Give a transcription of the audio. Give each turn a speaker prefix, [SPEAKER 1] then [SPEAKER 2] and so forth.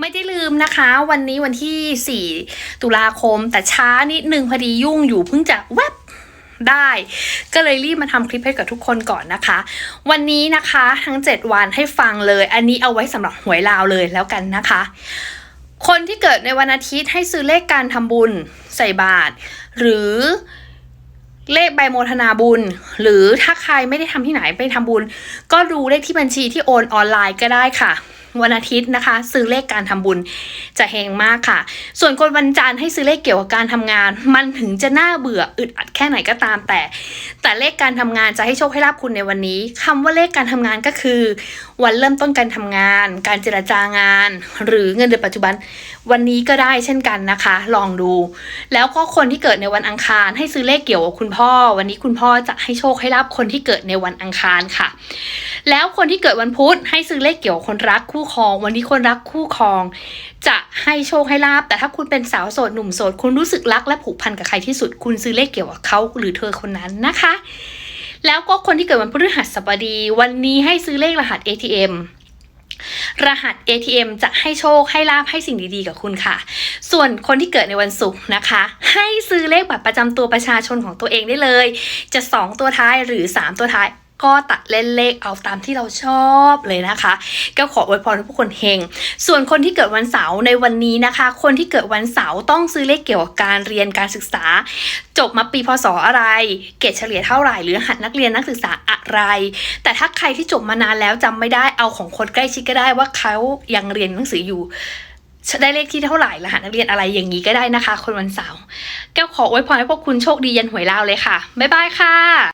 [SPEAKER 1] ไม่ได้ลืมนะคะ วันนี้วันที่ 4 ตุลาคม แต่ช้านิดนึงพอดียุ่งอยู่เพิ่งจะแวบได้ ก็เลยรีบมาทำคลิปให้กับทุกคนก่อนนะคะ วันนี้นะคะทั้ง 7 วันให้ฟังเลย อันนี้เอาไว้สำหรับหวยลาวเลยแล้วกันนะคะ คนที่เกิดในวันอาทิตย์ให้ซื้อเลขการทำบุญใส่บาตรหรือเลขใบโมทนาบุญ หรือถ้าใครไม่ได้ทำที่ไหนไปทำบุญ ก็ดูเลขที่บัญชีที่โอนออนไลน์ก็ได้ค่ะ วันอาทิตย์นะคะ ซื้อเลขการทำบุญจะเฮงมากค่ะ ส่วนคนวันจันทร์ให้ซื้อเลขเกี่ยวกับการทำงาน มันถึงจะน่าเบื่ออึดอัดแค่ไหนก็ตามแต่ แต่เลขการทำงานจะให้โชคให้ลาบคุณในวันนี้คำว่าเลขการทำงานก็คือ วันเริ่มต้นการทำงาน การเจรจางาน หรือเงินเดือนปัจจุบัน วันนี้ก็ได้เช่นกันนะคะ ลองดู แล้วก็คนที่เกิดในวันอังคาร ให้ซื้อเลขเกี่ยวกับคุณพ่อ วันนี้คุณพ่อจะให้โชคให้ลาบคนที่เกิดในวันอังคารค่ะ แล้วคนที่เกิดวันพุธให้ซื้อเลขเกี่ยวคนรักคู่ครอง วันนี้คนรักคู่ครอง จะให้โชคให้ลาบ แต่ถ้าคุณเป็นสาวโสดหนุ่มโสดคุณรู้สึกรักและผูกพันกับใครที่สุด คุณซื้อเลขเกี่ยวกับเขาหรือเธอคนนั้นนะคะ แล้วก็คนที่เกิดวันพฤหัสบดี วันนี้ให้ซื้อเลขรหัส ATM รหัส ATM จะให้โชคให้ลาบให้สิ่งดีๆ กับคุณค่ะ ส่วนคนที่เกิดในวันศุกร์นะคะ ให้ซื้อเลขบัตรประจำตัวประชาชนของตัวเองได้เลย จะ 2 ตัวท้ายหรือ 3 ตัวท้าย ก็ตัดเล่นเลขเอาตามที่เราชอบเลยนะคะ ก็ขออวยพรให้ทุกคนเฮง ส่วนคนที่เกิดวันเสาร์ในวันนี้นะคะ คนที่เกิดวันเสาร์ต้องซื้อเลขเกี่ยวกับการเรียนการศึกษา จบมาปีพศอะไร เกรดเฉลี่ยเท่าไหร่หรือรหัสนักเรียนนักศึกษาอะไร แต่ถ้าใครที่จบมานานแล้วจำไม่ได้เอาของคนใกล้ชิดก็ได้ว่าเขายังเรียนหนังสืออยู่ได้เลขที่เท่าไหร่รหัสนักเรียนอะไรอย่างนี้ก็ได้นะคะ คนวันเสาร์แก้วขออวยพรให้พวกคุณโชคดียันหวยลาวเลยค่ะ บ๊ายบายค่ะ